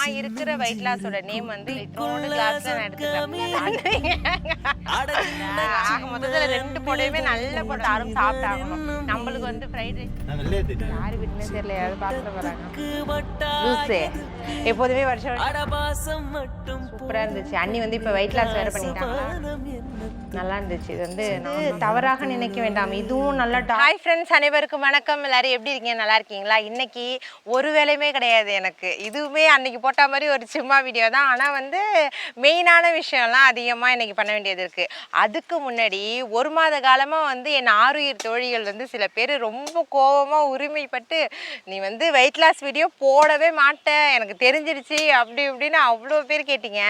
நான் இருக்கிற வெயிட் லாஸோட நேம் வந்து இத்தனோண்டு கிளாஸ்ல நான் எடுத்துக்கிறேன். ஆக மொத்தத்துல ரெண்டு போடையுமே நல்ல போட்டு யாரும் சாப்பிட்டாகணும் நம்மளுக்கு வந்து ஃப்ரைட் ரைஸ் யாரு வீட்டுன்னு தெரியல யாரும் பார்த்துட்டு வராங்க. எப்போதுமே வருஷம் வருஷம் சூப்பரா இருந்துச்சு. அண்ணி வந்து இப்ப வெயிட் லாஸ் வேற பண்ணிட்டாங்க நல்லா இருந்துச்சு இது வந்து நான் தவறாக நினைக்க வேண்டாம். இதுவும் நல்லா ஹாய் ஃப்ரெண்ட்ஸ் அனைவருக்கும் வணக்கம். எல்லாரும் எப்படி இருக்கீங்க? நல்லா இருக்கீங்களா? இன்னைக்கு ஒரு வேலையுமே கிடையாது எனக்கு. இதுவுமே அன்னைக்கு போட்ட மாதிரி ஒரு சும்மா வீடியோ தான். ஆனால் வந்து மெயினான விஷயம்லாம் அதிகமாக இன்னைக்கு பண்ண வேண்டியது இருக்கு. அதுக்கு முன்னாடி ஒரு மாத காலமாக வந்து என் ஆறுயிர் தோழிகள் வந்து சில பேர் ரொம்ப கோவமாக உரிமைப்பட்டு நீ வந்து வெயிட் லாஸ் வீடியோ போடவே மாட்ட. எனக்கு தெரிஞ்சிருச்சு. அப்படி இப்படின்னு அவ்வளோ பேர் கேட்டீங்க.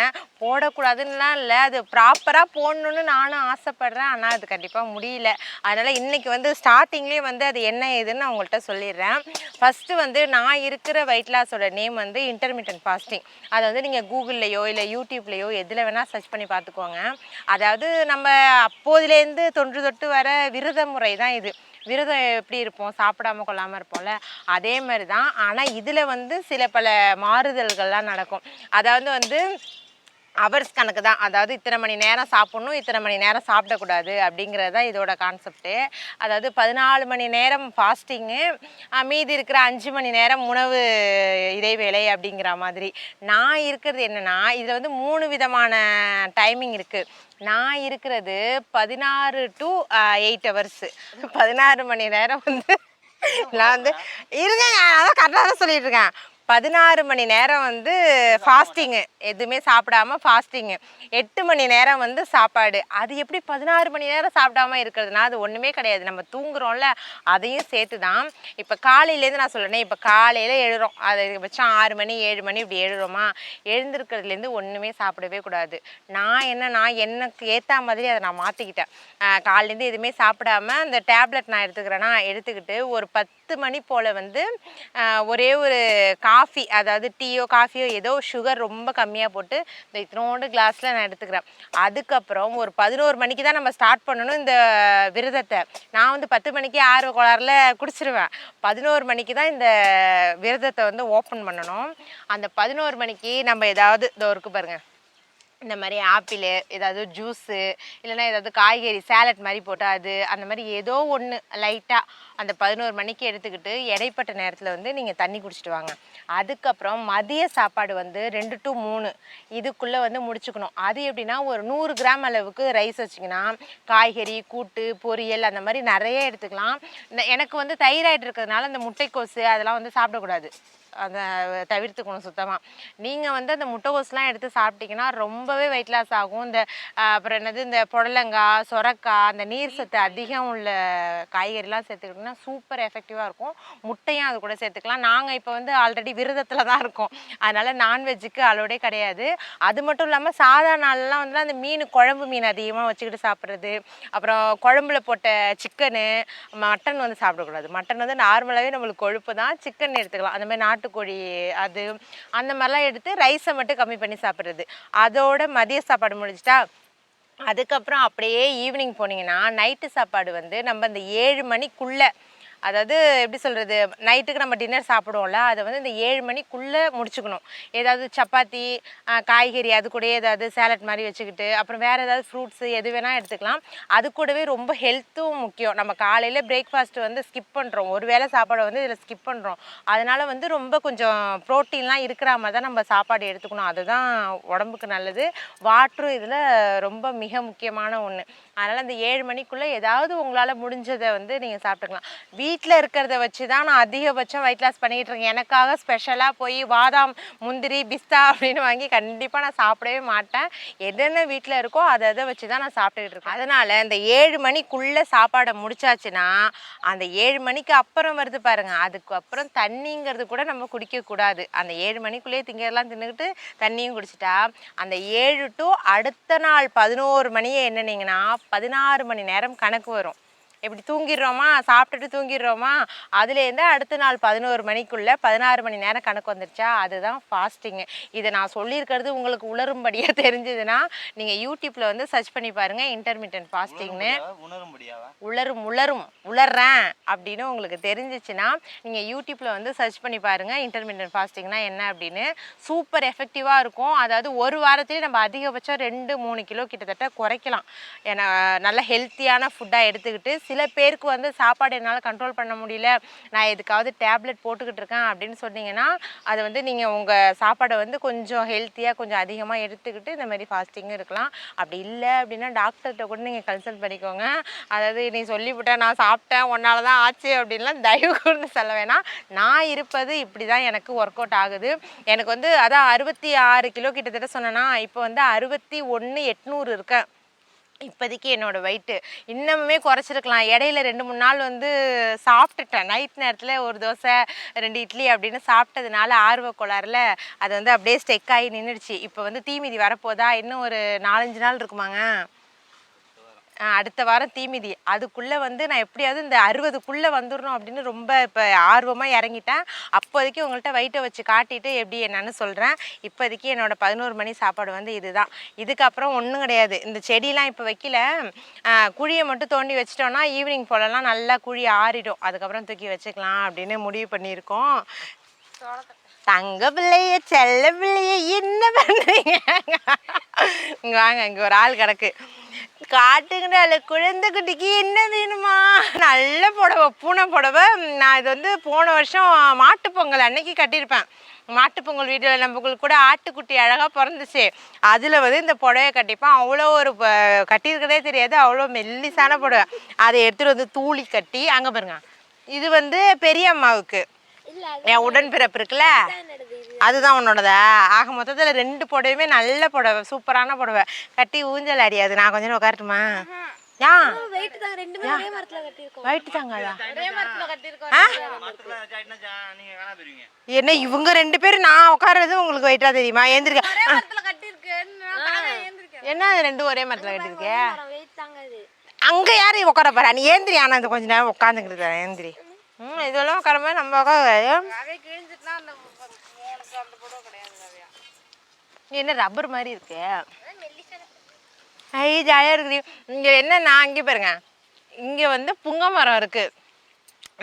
போடக்கூடாதுன்னுலாம் இல்லை. அது ப்ராப்பராக போடணுன்னு நானும் ஆசைப்படுறேன் ஆனால் அது கண்டிப்பாக முடியல. அதனால் இன்றைக்கி வந்து ஸ்டார்டிங்லேயே வந்து அது என்ன ஏதுன்னு நான் உங்கள்கிட்ட சொல்லிடுறேன். ஃபஸ்ட்டு வந்து நான் இருக்கிற வெயிட் லாஸோட நேம் வந்து இன்டர்மீடியன்ட் ஃபாஸ்டிங் அதை வந்து நீங்கள் கூகுள்லையோ இல்லை யூடியூப்லேயோ எதில் வேணால் சர்ச் பண்ணி பார்த்துக்கோங்க. அதாவது நம்ம அப்போதுலேருந்து தொன்று தொட்டு வர விரத முறை தான் இது. விரதம் எப்படி இருப்போம்? சாப்பிடாம கொள்ளாமல் இருப்போம்ல? அதே மாதிரி தான். ஆனால் இதில் வந்து சில பல மாறுதல்கள்லாம் நடக்கும். அதாவது வந்து ஹவர்ஸ் கணக்கு தான். அதாவது இத்தனை மணி நேரம் சாப்பிட்ணும் இத்தனை மணி நேரம் சாப்பிடக்கூடாது அப்படிங்கிறது தான் இதோட கான்செப்ட்டு அதாவது பதினாலு மணி நேரம் ஃபாஸ்டிங்கு மீதி இருக்கிற அஞ்சு மணி நேரம் உணவு இடைவேளை அப்படிங்கிற மாதிரி. நான் இருக்கிறது என்னென்னா இதில் வந்து மூணு விதமான டைமிங் இருக்குது நான் இருக்கிறது பதினாறு டு எயிட் ஹவர்ஸு பதினாறு மணி நேரம் வந்து நான் வந்து இருங்க அதான் கரெக்டாக தான் சொல்லிட்டு இருக்கேன். பதினாறு மணி நேரம் வந்து ஃபாஸ்டிங்கு எதுவுமே சாப்பிடாம ஃபாஸ்டிங்கு எட்டு மணி நேரம் வந்து சாப்பாடு. அது எப்படி பதினாறு மணி நேரம் சாப்பிடாம இருக்கிறதுனா அது ஒன்றுமே கிடையாது. நம்ம தூங்குறோம்ல அதையும் சேர்த்து தான் இப்போ காலையிலேருந்து நான் சொல்கிறேனே இப்போ காலையில் எழுறோம். அதிகபட்சம் ஆறு மணி ஏழு மணி இப்படி எழுறோமா? எழுந்திருக்கிறதுலேருந்து ஒன்றுமே சாப்பிடவே கூடாது. நான் என்னன்னா எனக்கு ஏற்ற மாதிரி அதை நான் மாற்றிக்கிட்டேன் காலையிலேருந்து எதுவுமே சாப்பிடாம அந்த டேப்லெட் நான் எடுத்துக்கிறேன்னா எடுத்துக்கிட்டு ஒரு பத்து மணி போல் வந்து ஒரே ஒரு கா காஃபி அதாவது டீயோ காஃபியோ ஏதோ சுகர் ரொம்ப கம்மியாக போட்டு இந்த இத்தனோண்டு கிளாஸில் நான் எடுத்துக்கிறேன். அதுக்கப்புறம் ஒரு பதினோரு மணிக்கு தான் நம்ம ஸ்டார்ட் பண்ணணும் இந்த விரதத்தை. நான் வந்து பத்து மணிக்கு ஆறு கோளாறில் குடிச்சிருவேன். பதினோரு மணிக்கு தான் இந்த விரதத்தை வந்து ஓப்பன் பண்ணணும். அந்த பதினோரு மணிக்கு நம்ம ஏதாவது இதோ இருக்கு பாருங்கள் இந்த மாதிரி ஆப்பிள் ஏதாவது ஜூஸு இல்லைன்னா ஏதாவது காய்கறி சேலட் மாதிரி போட்டால் அது அந்த மாதிரி ஏதோ ஒன்று லைட்டாக அந்த பதினோரு மணிக்கு எடுத்துக்கிட்டு இடைப்பட்ட நேரத்தில் வந்து நீங்கள் தண்ணி குடிச்சிட்டு வாங்க. அதுக்கப்புறம் மதிய சாப்பாடு வந்து ரெண்டு டு மூணு. இதுக்குள்ளே வந்து முடிச்சுக்கணும். அது எப்படின்னா ஒரு நூறு கிராம் அளவுக்கு ரைஸ் வச்சிங்கன்னா காய்கறி கூட்டு பொரியல் அந்த மாதிரி நிறைய எடுத்துக்கலாம். இந்த- எனக்கு வந்து தைராய்டு இருக்கிறதுனால அந்த முட்டைக்கோசு அதெல்லாம் வந்து சாப்பிடக்கூடாது. அதை தவிர்த்துக்கணும் சுத்தமாக நீங்கள் வந்து அந்த முட்டைகோஸ்லாம் எடுத்து சாப்பிட்டீங்கன்னா ரொம்பவே வெயிட் லாஸ் ஆகும். இந்த அப்புறம் என்னது இந்த புடலங்காய் சொரக்காய் அந்த நீர் சத்து அதிகம் உள்ள காய்கறிலாம் சேர்த்துக்கிட்டிங்கன்னா சூப்பர் எஃபெக்டிவாக இருக்கும். முட்டையும் அது கூட சேர்த்துக்கலாம். நாங்கள் இப்போ வந்து ஆல்ரெடி விரதத்தில் தான் இருக்கோம். அதனால் நான்வெஜ்ஜுக்கு அளவுடே கிடையாது. அது மட்டும் இல்லாமல் சாதா நாள்லாம் வந்து அந்த மீன் குழம்பு மீன் அதிகமாக வச்சுக்கிட்டு சாப்பிட்றது. அப்புறம் குழம்புல போட்ட சிக்கனு மட்டன் வந்து சாப்பிடக்கூடாது. மட்டன் வந்து நார்மலாகவே நம்மளுக்கு கொழுப்பு தான். சிக்கன் எடுத்துக்கலாம். அந்த மாதிரி நாட்டுக்கோழி அது அந்த மாதிரிலாம் எடுத்து ரைஸை மட்டும் கம்மி பண்ணி சாப்பிட்றது. அதோட மதிய சாப்பாடு முடிஞ்சிட்டா அதுக்கப்புறம் அப்படியே ஈவினிங் போனீங்கன்னா நைட்டு சாப்பாடு வந்து நம்ம இந்த ஏழு மணிக்குள்ளே அதாவது எப்படி சொல்கிறது நைட்டுக்கு நம்ம டின்னர் சாப்பிடுவோம்ல அதை வந்து இந்த ஏழு மணிக்குள்ளே முடிச்சுக்கணும். ஏதாவது சப்பாத்தி காய்கறி அது கூட ஏதாவது சேலட் மாதிரி வச்சுக்கிட்டு அப்புறம் வேறு ஏதாவது ஃப்ரூட்ஸு எது வேணால் எடுத்துக்கலாம். அது கூடவே ரொம்ப ஹெல்த்தும் முக்கியம். நம்ம காலையில் பிரேக்ஃபாஸ்ட் வந்து ஸ்கிப் பண்ணுறோம் ஒரு வேளை சாப்பாடை வந்து இதில் ஸ்கிப் பண்ணுறோம் அதனால் வந்து ரொம்ப கொஞ்சம் ப்ரோட்டீன்லாம் இருக்கிற மாதிரி தான் நம்ம சாப்பாடு எடுத்துக்கணும். அதுதான் உடம்புக்கு நல்லது. வாட்டரும் இதில் ரொம்ப மிக முக்கியமான ஒன்று அதனால் அந்த ஏழு மணிக்குள்ளே ஏதாவது உங்களால் முடிஞ்சதை வந்து நீங்கள் சாப்பிட்டுக்கலாம். வீட்டில் இருக்கிறத வச்சு தான் நான் அதிகபட்சம் வெயிட் லாஸ் பண்ணிகிட்டு இருக்கேன் எனக்காக ஸ்பெஷலாக போய் பாதாம் முந்திரி பிஸ்தா அப்படின்னு வாங்கி கண்டிப்பாக நான் சாப்பிடவே மாட்டேன். எதென்ன வீட்டில் இருக்கோ அதை அதை வச்சு தான் நான் சாப்பிட்டுக்கிட்டு இருக்கேன். அதனால் இந்த ஏழு மணிக்குள்ளே சாப்பாடை முடிச்சாச்சுன்னா அந்த ஏழு மணிக்கு அப்புறம் வருது பாருங்கள் அதுக்கப்புறம் தண்ணிங்கிறது கூட நம்ம குடிக்கக்கூடாது அந்த ஏழு மணிக்குள்ளேயே திங்கெல்லாம் தின்னுக்கிட்டு தண்ணியும் குடிச்சிட்டா அந்த ஏழு டு அடுத்த நாள் பதினோரு மணியே என்னன்னீங்கன்னா பதினாறு மணி நேரம் கணக்கு வரும். இப்படி தூங்கிடுறோமா? சாப்பிட்டுட்டு தூங்கிடுறோமா? அதுலேருந்து அடுத்த நாள் பதினோரு மணிக்குள்ளே பதினாறு மணி நேரம் கணக்கு வந்துருச்சா? அதுதான் ஃபாஸ்டிங்கு இதை நான் சொல்லியிருக்கிறது உங்களுக்கு உளரும்படியாக தெரிஞ்சதுன்னா நீங்கள் யூடியூப்பில் வந்து சர்ச் பண்ணி பாருங்கள் இன்டர்மீடியன்ட் ஃபாஸ்டிங்னு உளரும் உளரும் உளர்றேன் அப்படின்னு உங்களுக்கு தெரிஞ்சிச்சுன்னா நீங்கள் யூடியூப்பில் வந்து சர்ச் பண்ணி பாருங்கள் இன்டர்மீடியன்ட் ஃபாஸ்டிங்னா என்ன அப்படின்னு. சூப்பர் எஃபெக்டிவாக இருக்கும். அதாவது ஒரு வாரத்திலே நம்ம அதிகபட்சம் ரெண்டு மூணு கிலோ கிட்டத்தட்ட குறைக்கலாம். ஏன்னா நல்ல ஹெல்த்தியான ஃபுட்டாக எடுத்துக்கிட்டு சில பேருக்கு வந்து சாப்பாடு என்னால் கண்ட்ரோல் பண்ண முடியல. நான் எதுக்காவது டேப்லெட் போட்டுக்கிட்டு இருக்கேன் அப்படின்னு சொன்னீங்கன்னா அது வந்து நீங்கள் உங்கள் சாப்பாடை வந்து கொஞ்சம் ஹெல்த்தியாக கொஞ்சம் அதிகமாக எடுத்துக்கிட்டு இந்த மாதிரி ஃபாஸ்டிங்கும் இருக்கலாம். அப்படி இல்லை அப்படின்னா டாக்டர்கிட்ட கூட நீங்கள் கன்சல்ட் பண்ணிக்கோங்க. அதாவது நீ சொல்லிவிட்டேன் நான் சாப்பிட்டேன் உன்னால தான் ஆச்சு அப்படின்லாம் தயவு கூர்ந்து சொல்ல வேணாம். நான் இருப்பது இப்படி தான் எனக்கு ஒர்க் அவுட் ஆகுது. எனக்கு வந்து அதான் அறுபத்தி ஆறு கிலோ கிட்டத்தட்ட சொன்னேன்னா இப்போ வந்து அறுபத்தி ஒன்று எட்நூறு இருக்கேன். இப்போதைக்கு என்னோடய வெயிட்டு இன்னமுமே குறைச்சிருக்கலாம். இடையில ரெண்டு மூணு நாள் வந்து சாப்பிட்டுட்டேன். நைட் நேரத்தில் ஒரு தோசை ரெண்டு இட்லி அப்படின்னு சாப்பிட்டதுனால ஆர்வ கோளாறுல அது வந்து அப்படியே ஸ்டெக் ஆகி நின்றுடுச்சு இப்போ வந்து தீமிதி வரப்போதா? இன்னும் ஒரு நாலஞ்சு நாள் இருக்குமாங்க? அடுத்த வாரம் தீமிதி அதுக்குள்ளே வந்து நான் எப்படியாவது இந்த அறுபதுக்குள்ளே வந்துடணும் அப்படின்னு ரொம்ப இப்போ ஆர்வமாக இறங்கிட்டேன். அப்போதைக்கு உங்கள்கிட்ட வயிற்றை வச்சு காட்டிட்டு எப்படி என்னன்னு சொல்கிறேன் இப்போதைக்கு என்னோட பதினோரு மணி சாப்பாடு வந்து இதுதான். இதுக்கப்புறம் ஒன்றும் கிடையாது. இந்த செடியெலாம் இப்போ வைக்கல. குழியை மட்டும் தோண்டி வச்சிட்டோன்னா ஈவினிங் போலலாம் நல்லா குழி ஆறிடும். அதுக்கப்புறம் தூக்கி வச்சுக்கலாம் அப்படின்னு முடிவு பண்ணியிருக்கோம். தங்க பிள்ளைய செல்ல பிள்ளைய என்ன பண்றீங்க? இங்க வாங்க இங்க ஒரு ஆள் கிடக்கு. காட்டுங்கடால குழந்தை குட்டிக்கு என்ன வேணுமா? நல்ல புடவை பூனை புடவை. நான் இது வந்து போன வருஷம் மாட்டுப்பொங்கல் அன்னைக்கு கட்டியிருப்பேன். மாட்டுப் பொங்கல் வீடியோவில் நம்மளுக்கு கூட ஆட்டுக்குட்டி அழகாக பிறந்துச்சு. அதில் வந்து இந்த புடவைய கட்டிப்பேன். அவ்வளோ ஒரு ப- கட்டியிருக்கிறதே தெரியாது. அவ்வளோ மெல்லிசான புடவை. அதை எடுத்துகிட்டு வந்து தூளி கட்டி அங்கே பாருங்க. இது வந்து பெரிய அம்மாவுக்கு என் உடன்பிறப்பு இருக்குல்ல அதுதான் உன்னோடதா? ஆக மொத்தத்தில் ரெண்டு புடவையுமே நல்ல புடவை சூப்பரான புடவை. கட்டி ஊஞ்சல் அடியாது நான் கொஞ்சம் உட்காரட்டுமா? ரெண்டு என்ன இவங்க ரெண்டு பேரும் நான் உட்கார்றது உங்களுக்கு வெயிட்டா தெரியுமா? ஏந்திருக்க என்ன அது ரெண்டும் ஒரே மரத்தில் கட்டிருக்கே அங்கே யார் உட்கார போறா? நீ ஏந்திரி ஆனால் இந்த கொஞ்ச நேரம் உட்காந்துக்கிட்டு ஏந்திரி. ம் இதெல்லாம் உட்காரமே நம்ம என்ன ரப்பர் மாதிரி இருக்கு? ஐ ஜாலியாக இருக்குது. இங்கே என்னன்னா இங்கே பாருங்க. இங்கே வந்து புங்க மரம் இருக்குது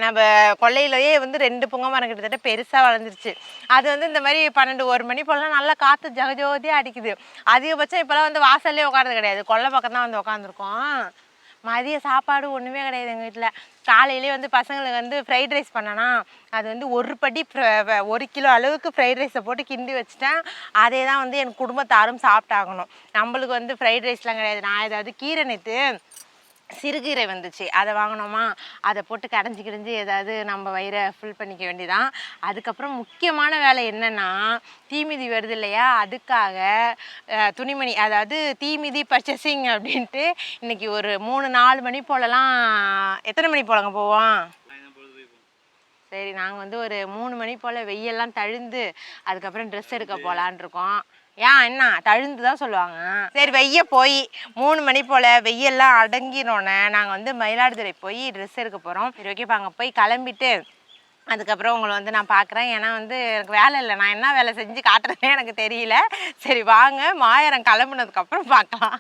நம்ம கொல்லையிலேயே வந்து ரெண்டு புங்க மரம் கிட்டத்தட்ட பெருசாக வளர்ந்துருச்சு. அது வந்து இந்த மாதிரி பன்னெண்டு ஒரு மணி போலலாம் நல்லா காற்று ஜகஜோதியாக அடிக்குது. அதிகபட்சம் இப்போலாம் வந்து வாசல்லே உட்காரது கிடையாது. கொல்லை பக்கம் தான் வந்து உட்காந்துருக்கோம் மதிய சாப்பாடு ஒன்றுமே கிடையாது எங்கள் வீட்டில் காலையிலே வந்து பசங்களுக்கு வந்து ஃப்ரைட் ரைஸ் பண்ணனா அது வந்து ஒரு படி ஒரு கிலோ அளவுக்கு ஃப்ரைட் ரைஸை போட்டு கிண்டி வச்சுட்டேன். அதே தான் வந்து என் குடும்பத்தாரும் சாப்பிட்டாகணும். நம்மளுக்கு வந்து ஃப்ரைட் ரைஸ்லாம் கிடையாது. நான் ஏதாவது கீரை நேற்று சிறுகீரை வந்துச்சு. அதை வாங்கினோமா? அதை போட்டு கடைஞ்சி கிடைஞ்சி ஏதாவது நம்ம வயிறை ஃபில் பண்ணிக்க வேண்டியதான் அதுக்கப்புறம் முக்கியமான வேலை என்னன்னா தீமிதி வருது இல்லையா? அதுக்காக துணிமணி அதாவது தீமிதி பர்ச்சேசிங் அப்படின்ட்டு இன்னைக்கு ஒரு மூணு நாலு மணி போலலாம் எத்தனை மணி போலங்க போவோம்? சரி நாங்கள் வந்து ஒரு மூணு மணி போல் வெய்யெல்லாம் தழுந்து அதுக்கப்புறம் ட்ரெஸ் எடுக்க போகலான் இருக்கோம் ஏன் என்ன தழுந்து தான் சொல்லுவாங்க. சரி வெய்ய போய் மூணு மணி போல் வெய்யெல்லாம் அடங்கினோன்னே நாங்கள் வந்து மயிலாடுதுறை போய் ட்ரெஸ் எடுக்க போகிறோம் சரி ஓகே அங்கே போய் கிளம்பிட்டு அதுக்கப்புறம் உங்களை வந்து நான் பார்க்குறேன் ஏன்னா வந்து எனக்கு வேலை இல்லை. நான் என்ன வேலை செஞ்சு காட்டுறேனே எனக்கு தெரியல. சரி வாங்க மாயரம் கிளம்புனதுக்கப்புறம் பார்க்கலாம்.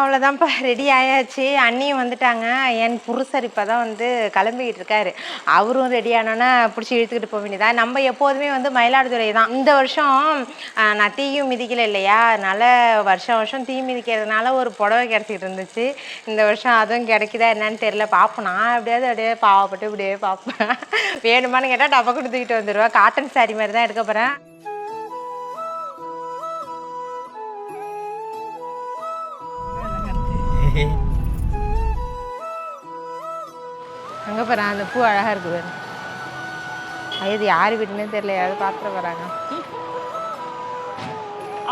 அவ்வளோதான்ப்பா ரெடி ஆயாச்சு. அண்ணியும் வந்துட்டாங்க. என் புருஷர் இப்போ தான் வந்து கிளம்பிக்கிட்டு இருக்காரு. அவரும் ரெடி ஆனோன்னா பிடிச்சி இழுத்துக்கிட்டு போக வேண்டியதா? நம்ம எப்போதுமே வந்து மயிலாடுதுறை தான். இந்த வருஷம் நான் தீயும் மிதிக்கல இல்லையா? அதனால் வருஷம் வருஷம் தீ மிதிக்கிறதுனால ஒரு புடவை கிடச்சிக்கிட்டு இருந்துச்சு. இந்த வருஷம் அதுவும் கிடைக்குதா என்னன்னு தெரியல. பார்ப்போம். நான் எப்படியாவது அப்படியே பாவப்பட்டு இப்படியே பார்ப்பேன். வேணுமான்னு கேட்டால் டப்பா கொடுத்துக்கிட்டு வந்துடுவேன் காட்டன் சாரி மாதிரி தான் எடுக்க போகிறேன் அங்கே பாரு அந்த பூ அழகாக இருக்குது பாரு. யார் வீட்டுன்னே தெரியல. யாரும் பார்த்துட்டு வராங்க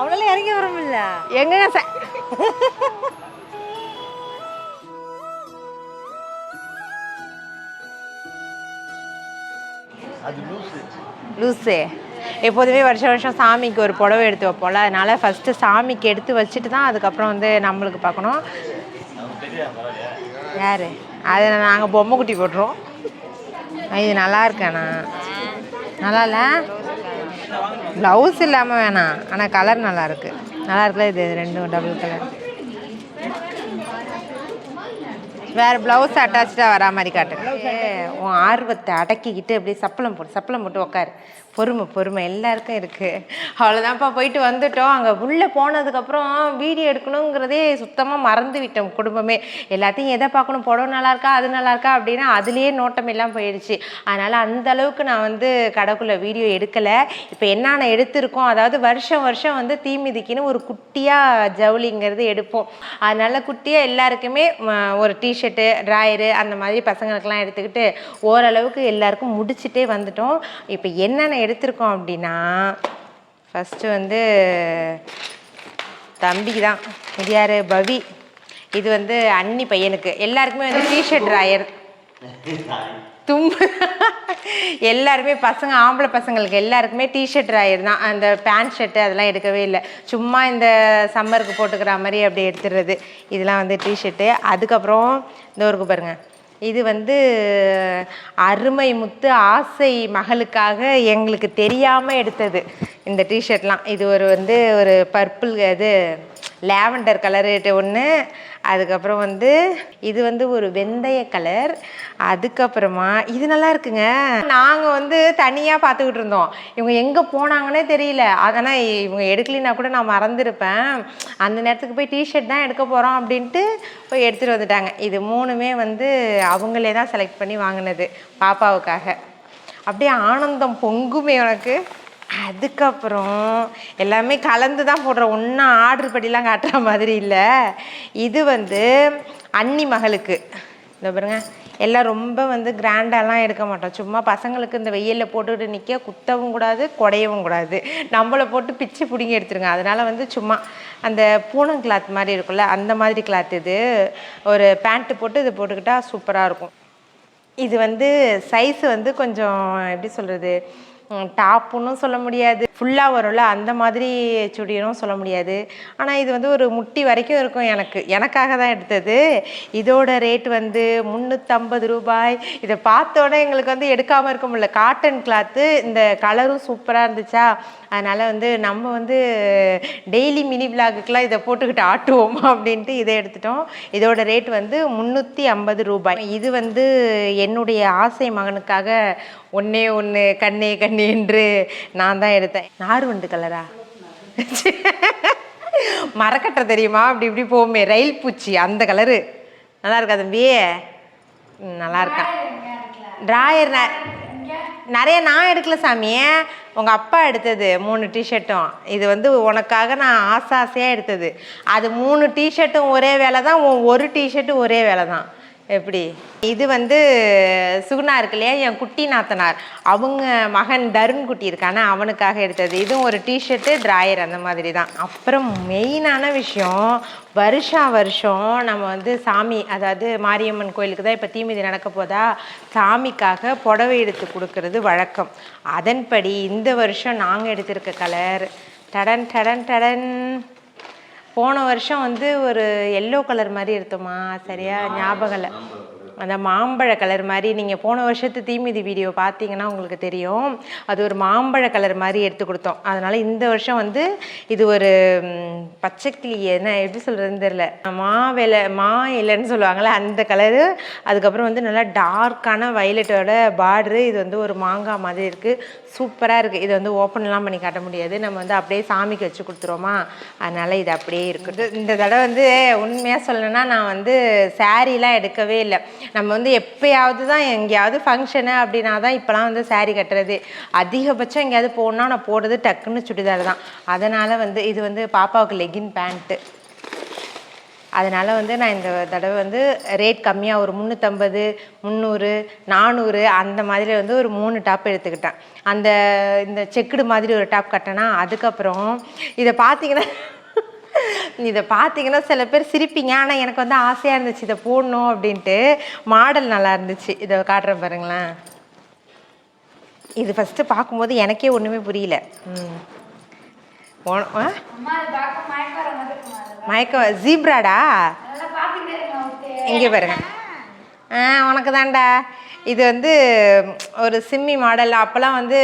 அவ்வளோ இறங்கி வரோம்ல எங்கங்க ச? அது லூசு. லூஸு எப்போதுமே வருஷம் வருஷம் சாமிக்கு ஒரு புடவை எடுத்து வைப்போம்ல. அதனால ஃபஸ்ட்டு சாமிக்கு எடுத்து வச்சுட்டு தான் அதுக்கப்புறம் வந்து நம்மளுக்கு பார்க்கணும். யார்? அது நாங்கள் பொம்மை குட்டி போட்டுருவோம். இது நல்லா இருக்கேண்ணா நல்லா இல்லை? ப்ளவுஸ் இல்லாமல் வேணாம் ஆனால் கலர் நல்லா இருக்கு. நல்லா இருக்குல்ல இது? ரெண்டும் டபுள் கலர் வேறு ப்ளவுஸ் அட்டாச்சாக வரா மாதிரி காட்டுங்க உன் ஆர்வத்தை அடக்கிக்கிட்டு அப்படியே சப்பளம் போட்டு சப்பளம் போட்டு உட்காரு பொறுமை பொறுமை எல்லாருக்கும் இருக்குது அவ்வளோதான்ப்பா போயிட்டு வந்துட்டோம். அங்கே உள்ளே போனதுக்கப்புறம் வீடியோ எடுக்கணுங்கிறதே சுத்தமாக மறந்து விட்டோம் குடும்பமே. எல்லாத்தையும் எதை பார்க்கணும்? புடவை நல்லா இருக்கா? அது நல்லா இருக்கா? அப்படின்னா அதுலேயே நோட்டம் எல்லாம் போயிடுச்சு. அதனால் அந்த அளவுக்கு நான் வந்து கடைக்குள்ளே வீடியோ எடுக்கலை. இப்போ என்னென்ன எடுத்திருக்கோம்? அதாவது வருஷம் வருஷம் வந்து தீமிதிக்குன்னு ஒரு குட்டியாக ஜவுளிங்கிறது எடுப்போம். அதனால் குட்டியாக எல்லாருக்குமே ஒரு டிஷர்ட்டு ட்ராயரு அந்த மாதிரி பசங்களுக்கெல்லாம் எடுத்துக்கிட்டு ஓரளவுக்கு எல்லாருக்கும் முடிச்சுட்டே வந்துட்டோம். இப்போ என்னென்ன எடுத்திருக்கோம் அப்படின்னா ஃபஸ்ட்டு வந்து தம்பிக்கு தான். இது யார்? பவி. இது வந்து அன்னி பையனுக்கு. எல்லாருக்குமே வந்து டிஷர்ட் ட்ராயர் தும்பு எல்லாருமே பசங்க ஆம்பளை பசங்களுக்கு எல்லாருக்குமே டிஷர்ட் ட்ராயர் தான். அந்த பேண்ட் ஷர்ட்டு அதெல்லாம் எடுக்கவே இல்லை. சும்மா இந்த சம்மருக்கு போட்டுக்கிற மாதிரி அப்படி எடுத்துடுறது. இதெல்லாம் வந்து டிஷர்ட்டு அதுக்கப்புறம் இந்த ஊருக்கு பாருங்கள் இது வந்து அருமை முத்து ஆசை மகளுக்காக எங்களுக்கு தெரியாமல் எடுத்தது. இந்த டிஷர்ட்லாம் இது ஒரு வந்து ஒரு பர்பிள் இது லேவண்டர் கலரு ஒன்று அதுக்கப்புறம் வந்து இது வந்து ஒரு வெந்தய கலர். அதுக்கப்புறமா இது நல்லா இருக்குங்க நாங்கள் வந்து தனியாக பார்த்துக்கிட்டு இருந்தோம் இவங்க எங்கே போனாங்கன்னே தெரியல. அதனால் இவங்க எடுக்கலினா கூட நான் மறந்துருப்பேன். அந்த நேரத்துக்கு போய் டிஷர்ட் தான் எடுக்க போகிறோம் அப்படின்ட்டு போய் எடுத்துகிட்டு வந்துட்டாங்க. இது மூணுமே வந்து அவங்களே தான் செலக்ட் பண்ணி வாங்கினது பாப்பாவுக்காக. அப்படியே ஆனந்தம் பொங்குமே உனக்கு. அதுக்கப்புறம் எல்லாமே கலந்து தான் போடுறோம் ஒன்றும் ஆர்டர் படிலாம் காட்டுற மாதிரி இல்லை. இது வந்து அன்னி மகளுக்கு. இந்த பாருங்க எல்லாம் ரொம்ப வந்து கிராண்டாலாம் எடுக்க மாட்டோம். சும்மா பசங்களுக்கு இந்த வெயிலில் போட்டுக்கிட்டு நிற்க குத்தவும் கூடாது குடையவும் கூடாது. நம்மளை போட்டு பிச்சு பிடிங்கி எடுத்துருங்க. அதனால் வந்து சும்மா அந்த பூனம் கிளாத் மாதிரி இருக்கும்ல அந்த மாதிரி கிளாத் இது. ஒரு பேண்ட்டு போட்டு இது போட்டுக்கிட்டால் சூப்பராக இருக்கும். இது வந்து சைஸ் வந்து கொஞ்சம் எப்படி சொல்கிறது டாப்புன்னு சொல்ல முடியாது. ஃபுல்லாக வரும்ல அந்த மாதிரி சுடினும் சொல்ல முடியாது. ஆனால் இது வந்து ஒரு முட்டி வரைக்கும் இருக்கும் எனக்கு. எனக்காக தான் எடுத்தது. இதோட ரேட் வந்து முந்நூற்றம்பது ரூபாய். இதை பார்த்தோன்னே எங்களுக்கு வந்து எடுக்காமல் இருக்க முடியல. காட்டன் கிளாத்து இந்த கலரும் சூப்பராக இருந்துச்சா? அதனால் வந்து நம்ம வந்து டெய்லி மினி விளாகுக்கெலாம் இதை போட்டுக்கிட்டு ஆட்டுவோமா அப்படின்ட்டு இதை எடுத்துட்டோம். இதோட ரேட் வந்து முந்நூற்றி ஐம்பது ரூபாய். இது வந்து என்னுடைய ஆசை மகனுக்காக ஒன்றே ஒன்று கண்ணே கண்ணே என்று நான் தான் எடுத்தேன். நார்வண்டு கலரா? மரக்கட்டை தெரியுமா? அப்படி இப்படி போகுமே. ரயில் பூச்சி அந்த கலரு. நல்லா இருக்கா? தம்பியே நல்லா இருக்கான் ட்ராயர் நிறைய நான் எடுக்கல சாமி. உங்கள் அப்பா எடுத்தது மூணு டிஷர்ட்டும் இது வந்து உனக்காக நான் ஆசை ஆசையாக எடுத்தது. அது மூணு டிஷர்ட்டும் ஒரே வேலை தான் ஒரு டிஷர்ட்டும் ஒரே வேலை தான் எப்படி? இது வந்து சுகுணா இருக்கு இல்லையா? என் குட்டி நாத்தனார். அவங்க மகன் தருண் குட்டி இருக்கானே அவனுக்காக எடுத்தது. இதுவும் ஒரு டிஷர்ட்டு ட்ராயர் அந்த மாதிரி தான் அப்புறம் மெயினான விஷயம் வருஷா வருஷம் நம்ம வந்து சாமி அதாவது மாரியம்மன் கோயிலுக்கு தான் இப்போ தீமிதி நடக்க போதா? சாமிக்காக புடவை எடுத்து கொடுக்கறது வழக்கம். அதன்படி இந்த வருஷம் நாங்கள் எடுத்திருக்க கலர் டடன் டடன் டடன். போன வருஷம் வந்து ஒரு எல்லோ கலர் மாதிரி எடுத்தோமா சரியா? ஞாபகம் இல்லை. அந்த மாம்பழ கலர் மாதிரி நீங்கள் போன வருஷத்து தீமிதி வீடியோ பார்த்தீங்கன்னா உங்களுக்கு தெரியும். அது ஒரு மாம்பழ கலர் மாதிரி எடுத்து கொடுத்தோம். அதனால் இந்த வருஷம் வந்து இது ஒரு பச்சைக்கிளி என்ன எப்படி சொல்கிறதுன்னு தெரில மாவிலை மா இலைன்னு சொல்லுவாங்கள்ல அந்த கலரு அதுக்கப்புறம் வந்து நல்லா டார்க்கான வயலட்டோட பார்டரு இது வந்து ஒரு மாங்காய் மாதிரி இருக்குது சூப்பராக இருக்குது இது வந்து ஓப்பன்லாம் பண்ணி காட்ட முடியாது. நம்ம வந்து அப்படியே சாமிக்கு வச்சு கொடுத்துருவோமா? அதனால் இது அப்படியே இருக்குது இந்த தடவை வந்து உண்மையாக சொல்லணும்னா நான் வந்து சாரீலாம் எடுக்கவே இல்லை. நம்ம வந்து எப்பயாவது தான் எங்கேயாவது ஃபங்க்ஷனு அப்படின்னா தான் இப்போலாம் வந்து சாரீ கட்டுறது. அதிகபட்சம் எங்கேயாவது போகணுன்னா நான் போடுறது டக்குன்னு சுடிதார் தான். அதனால் வந்து இது வந்து பாப்பாவுக்கு லெகின் பேண்ட்டு அதனால் வந்து நான் இந்த தடவை வந்து ரேட் கம்மியாக ஒரு முந்நூற்றம்பது முந்நூறு நானூறு அந்த மாதிரி வந்து ஒரு மூணு டாப் எடுத்துக்கிட்டேன். அந்த இந்த செக்குடு மாதிரி ஒரு டாப் கட்டினா அதுக்கப்புறம் இதை பார்த்தீங்கன்னா இதை பார்த்தீங்கன்னா சில பேர் சிரிப்பீங்க. ஆனால் எனக்கு வந்து ஆசையாக இருந்துச்சு இதை போடணும் அப்படின்ட்டு. மாடல் நல்லா இருந்துச்சு. இதை காட்டுறேன் பாருங்களேன். இது ஃபஸ்ட்டு பார்க்கும்போது எனக்கே ஒன்றுமே புரியல. ம். போன ஆ? அம்மா அது பார்க்க மயக்கம் ஜீப்ராடா. இங்கே பாருங்க. ஆ உனக்கு தான்டா. இது வந்து ஒரு சிம்மி மாடல். அப்போல்லாம் வந்து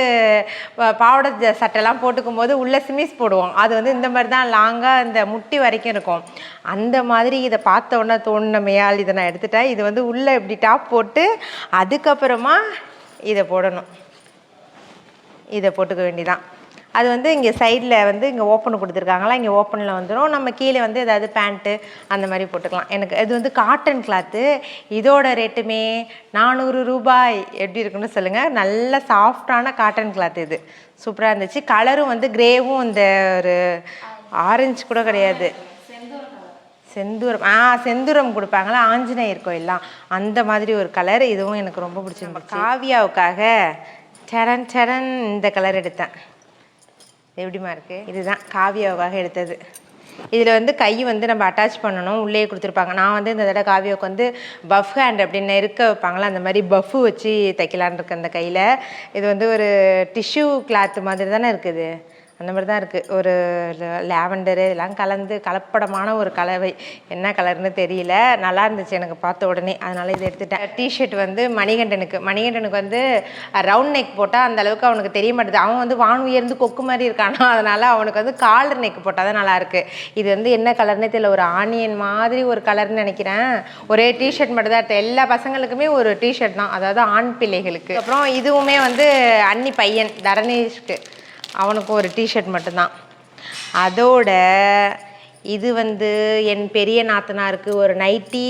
ப- பாவாடை சட்டைலாம் போட்டுக்கும் போது உள்ளே சிம்மிஸ் போடுவோம். அது வந்து இந்த மாதிரி தான் லாங்காக இந்த முட்டி வரைக்கும் இருக்கும். அந்த மாதிரி இதை பார்த்த உடனே தோணுமையால் இதை நான் எடுத்துட்டேன் இது வந்து உள்ளே இப்படி டாப் போட்டு அதுக்கப்புறமா இதை போடணும். இதை போட்டுக்க வேண்டிதான். அது வந்து இங்கே சைடில் வந்து இங்கே ஓப்பன் கொடுத்துருக்காங்களா? இங்கே ஓப்பனில் வந்துடும் நம்ம கீழே வந்து ஏதாவது பேண்ட்டு அந்த மாதிரி போட்டுக்கலாம். எனக்கு இது வந்து காட்டன் கிளாத்து இதோட ரேட்டுமே நானூறு ரூபாய். எப்படி இருக்குன்னு சொல்லுங்கள் நல்ல சாஃப்டான காட்டன் கிளாத் இது. சூப்பராக இருந்துச்சு. கலரும் வந்து கிரேவும் இந்த ஒரு ஆரஞ்சு கூட கிடையாது. செந்தூரம். ஆ செந்தூரம் கொடுப்பாங்களா? ஆஞ்சநேயர் கோயில்லாம் அந்த மாதிரி ஒரு கலர் இதுவும் எனக்கு ரொம்ப பிடிச்சிருந்துச்சு. காவியாவுக்காக சடன் சடன் இந்த கலர் எடுத்தேன். எப்படிமா இருக்குது இதுதான் காவியாவுக்காக எடுத்தது. இதில் வந்து கை வந்து நம்ம அட்டாச் பண்ணணும் உள்ளே கொடுத்துருப்பாங்க. நான் வந்து இந்த தடவை காவியாவுக்கு வந்து பஃப் ஹேண்ட் அப்படின்னு இருக்க வைப்பாங்களா அந்த மாதிரி பஃப்பு வச்சு தைக்கலான்னு இருக்கு அந்த கையில். இது வந்து ஒரு டிஷ்யூ கிளாத் மாதிரி தானே இருக்குது. அந்த மாதிரி தான் இருக்குது ஒரு லேவண்டரு இதெல்லாம் கலந்து கலப்படமான ஒரு கலவை. என்ன கலர்னு தெரியல. நல்லா இருந்துச்சு எனக்கு பார்த்த உடனே. அதனால் இதை எடுத்துட்டேன். டிஷர்ட் வந்து மணிகண்டனுக்கு. மணிகண்டனுக்கு வந்து ரவுண்ட் நெக் போட்டால் அந்த அளவுக்கு அவனுக்கு தெரிய மாட்டேது. அவன் வந்து வான் உயர்ந்து கொக்கு மாதிரி இருக்கானோ? அதனால் அவனுக்கு வந்து காலர் நெக் போட்டால் தான் நல்லாயிருக்கு இது வந்து என்ன கலர்னே தெரியல. ஒரு ஆனியன் மாதிரி ஒரு கலர்னு நினைக்கிறேன். ஒரே டிஷர்ட் மட்டும் தான் எடுத்தேன். எல்லா பசங்களுக்குமே ஒரு டிஷர்ட் தான். அதாவது ஆண் பிள்ளைகளுக்கு. அப்புறம் இதுவுமே வந்து அன்னி பையன் தரணேஷ்க்கு. அவனுக்கும் ஒரு டிஷர்ட் மட்டும்தான். அதோட இது வந்து என் பெரிய நாத்தனாருக்கு ஒரு நைட்டி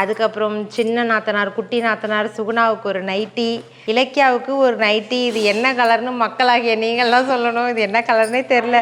அதுக்கப்புறம் சின்ன நாத்தனார் குட்டி நாத்தனார் சுகுணாவுக்கு ஒரு நைட்டி இலக்கியாவுக்கு ஒரு நைட்டி இது என்ன கலர்னு மக்களாகிய நீங்கள்லாம் சொல்லணும். இது என்ன கலர்னே தெரில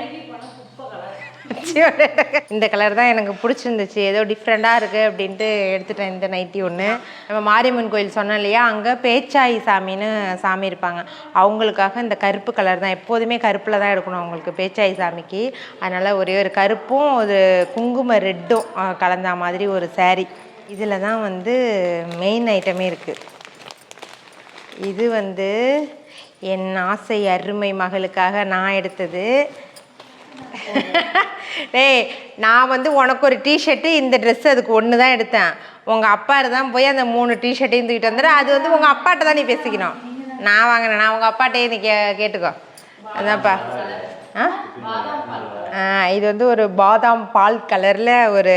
இந்த கலர் தான் எனக்கு பிடிச்சிருந்துச்சு. ஏதோ டிஃப்ரெண்ட்டாக இருக்குது அப்படின்ட்டு எடுத்துட்டேன் இந்த நைட்டி ஒன்று நம்ம மாரியம்மன் கோயில் சொன்னோம் இல்லையா? அங்கே பேச்சாயி சாமின்னு சாமி இருப்பாங்க. அவங்களுக்காக இந்த கருப்பு கலர் தான் எப்போதுமே கருப்பில் தான் எடுக்கணும் அவங்களுக்கு பேச்சாயி சாமிக்கு. அதனால் ஒரே ஒரு கருப்பும் ஒரு குங்கும ரெட்டும் கலந்த மாதிரி ஒரு சேரீ இதில் தான் வந்து மெயின் ஐட்டமே இருக்குது இது வந்து என் ஆசை அருமை மகளுக்காக நான் எடுத்தது. டேய் நான் வந்து உனக்கு ஒரு டிஷர்ட்டு இந்த ட்ரெஸ்ஸு அதுக்கு ஒன்று தான் எடுத்தேன். உங்கள் அப்பா தான் போய் அந்த மூணு டிஷர்ட்டையும் தூக்கிட்டு வந்துடு அது வந்து உங்கள் அப்பாட்ட தான் நீ பேசிக்கணும். நான் வாங்கினேன். நான் உங்கள் அப்பாட்டையே நீ கே கேட்டுக்கோ. அதான்ப்பா. ஆ? இது வந்து ஒரு பாதாம் பால் கலரில் ஒரு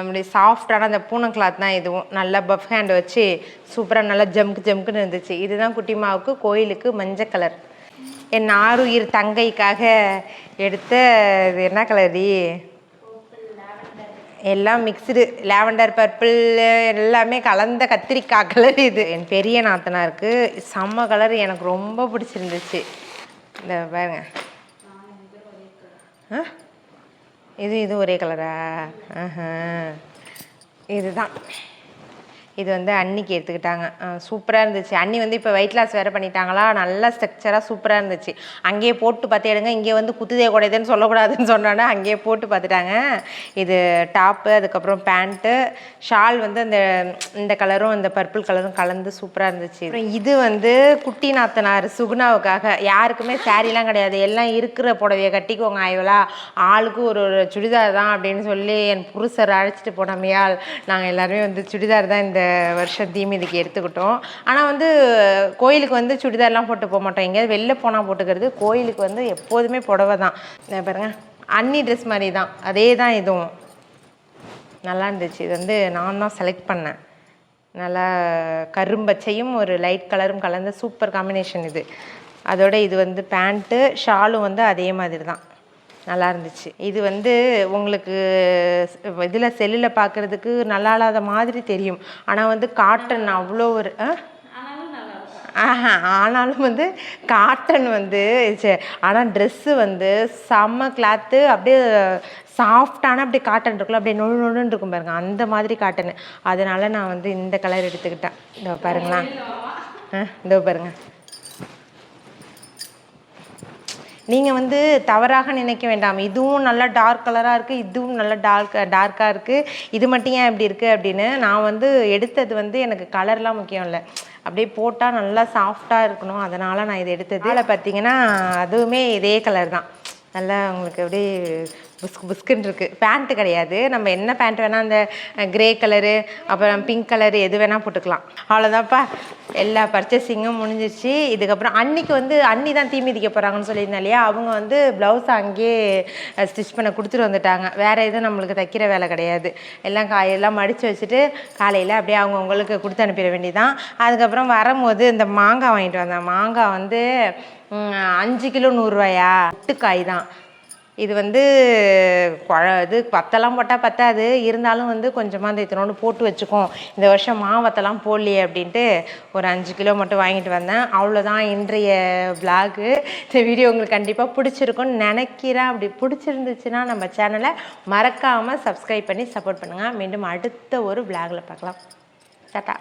இப்படி சாஃப்டான அந்த பூனை கிளாத் தான் இதுவும் நல்லா பஃப் ஹேண்ட் வச்சு சூப்பராக நல்லா ஜம்க்கு ஜம்க்குன்னு இருந்துச்சு. இதுதான் குட்டிமாவுக்கு கோயிலுக்கு மஞ்சள் கலர். என் ஆறுயிர் தங்கைக்காக எடுத்த இது என்ன கலரி எல்லாம் மிக்சடு லாவெண்டர் பர்பிள் எல்லாமே கலந்த கத்திரிக்காய் கலர் இது. என் பெரிய நாத்தனாருக்கு செம்ம கலர் எனக்கு ரொம்ப பிடிச்சிருந்துச்சு. இந்த பாருங்க. ஆ? இது இது ஒரே கலரா ஆஹா. இதுதான். இது வந்து அன்னிக்கு எடுத்துக்கிட்டாங்க. சூப்பராக இருந்துச்சு. அன்னி வந்து இப்போ வெயிட் லாஸ் வேறு பண்ணிட்டாங்களா? நல்லா ஸ்ட்ரக்சராக சூப்பராக இருந்துச்சு. அங்கேயே போட்டு பார்த்து எடுங்க. இங்கே வந்து குத்துதே கூடாதுன்னு சொல்லக்கூடாதுன்னு சொன்னோன்னே அங்கேயே போட்டு பார்த்துட்டாங்க. இது டாப்பு அதுக்கப்புறம் பேண்ட்டு ஷால் வந்து அந்த இந்த கலரும் அந்த பர்பிள் கலரும் கலந்து சூப்பராக இருந்துச்சு. அப்புறம் இது வந்து குட்டி நாத்தனார் சுகுணாவுக்காக. யாருக்குமே சாரீலாம் கிடையாது. எல்லாம் இருக்கிற புடவைய கட்டிக்கோங்க ஆய்வலா ஆளுக்கு ஒரு ஒரு சுடிதார் தான் அப்படின்னு சொல்லி என் புருஷர் அழைச்சிட்டு போனமையால் நாங்கள் எல்லாருமே வந்து சுடிதார் தான் இந்த வருஷம் தீமிதிக்கு எடுத்துக்கிட்டோம். ஆனால் வந்து கோயிலுக்கு வந்து சுடிதார்லாம் போட்டு போக மாட்டோம். எங்கேயாவது வெளில போனால் போட்டுக்கிறது கோயிலுக்கு வந்து எப்போதுமே புடவை தான். பாருங்க அன்னி ட்ரெஸ் மாதிரி தான் அதே தான் இதுவும். நல்லா இருந்துச்சு. இது வந்து நான் தான் செலக்ட் பண்ணேன். நல்லா கரும்பச்சையும் ஒரு லைட் கலரும் கலந்த சூப்பர் காம்பினேஷன் இது. அதோட இது வந்து பேண்ட்டு ஷாலும் வந்து அதே மாதிரி தான் நல்லா இருந்துச்சு இது வந்து உங்களுக்கு இதில் செல்லில் பார்க்குறதுக்கு நல்லா இல்லாத மாதிரி தெரியும். ஆனால் வந்து காட்டன் அவ்வளோ ஒரு ஆ? ஆஹா ஆனாலும் வந்து காட்டன் வந்து ஆனால் ட்ரெஸ்ஸு வந்து செம்ம கிளாத்து அப்படியே சாஃப்டான அப்படியே காட்டன் இருக்குல்ல அப்படியே நொழு நொழுன்னு இருக்கும் பாருங்கள் அந்த மாதிரி காட்டன் அதனால நான் வந்து இந்த கலர் எடுத்துக்கிட்டேன். இதோ பாருங்களா ஆ இதோ பாருங்க. நீங்கள் வந்து தவறாக நினைக்க வேண்டாம். இதுவும் நல்லா டார்க் கலராக இருக்குது இதுவும் நல்லா டார்க் டார்க்காக இருக்குது இது மட்டும் ஏன் இப்படி இருக்குது அப்படின்னு நான் வந்து எடுத்தது வந்து எனக்கு கலர்லாம் முக்கியம் இல்லை. அப்படியே போட்டால் நல்லா சாஃப்டாக இருக்கணும். அதனால் நான் இதை எடுத்தது. அதில் பார்த்தீங்கன்னா அதுவுமே இதே கலர் தான். நல்லா உங்களுக்கு அப்படியே புஸ்கு புஸ்குன்னு இருக்குது பேண்ட்டு கிடையாது. நம்ம என்ன பேண்ட் வேணால் அந்த கிரே கலரு அப்புறம் பிங்க் கலரு எது வேணால் போட்டுக்கலாம். அவ்வளோதான்ப்பா எல்லா பர்ச்சேசிங்கும் முடிஞ்சிச்சு இதுக்கப்புறம் அன்னைக்கு வந்து அன்னி தான் தீ மிதிக்க போகிறாங்கன்னு சொல்லியிருந்தேன் இல்லையா? அவங்க வந்து ப்ளவுஸ் அங்கேயே ஸ்டிச் பண்ண கொடுத்துட்டு வந்துட்டாங்க. வேறு எதுவும் நம்மளுக்கு தைக்கிற வேலை கிடையாது. எல்லாம் காயெல்லாம் மடித்து வச்சுட்டு காலையில் அப்படியே அவங்கவுங்களுக்கு கொடுத்து அனுப்பிட வேண்டியதான் அதுக்கப்புறம் வரும்போது இந்த மாங்காய் வாங்கிட்டு வந்தேன். மாங்காய் வந்து அஞ்சு கிலோ நூறுரூவாயா? முட்டுக்காய் தான். இது வந்து குழ இது பத்தெல்லாம் போட்டால் பத்தாது. இருந்தாலும் வந்து கொஞ்சமாக இந்த இத்தனோடு போட்டு வச்சுக்கோம். இந்த வருஷம் மாவத்தெல்லாம் போடலையே அப்படின்ட்டு ஒரு அஞ்சு கிலோ மட்டும் வாங்கிட்டு வந்தேன். அவ்வளோதான் இன்றைய vlog இந்த வீடியோ உங்களுக்கு கண்டிப்பாக பிடிச்சிருக்கும்னு நினைக்கிறேன். அப்படி பிடிச்சிருந்துச்சுன்னா நம்ம சேனலை மறக்காமல் சப்ஸ்கிரைப் பண்ணி சப்போர்ட் பண்ணுங்கள் மீண்டும் அடுத்த ஒரு vlogல பார்க்கலாம். டாட்டா.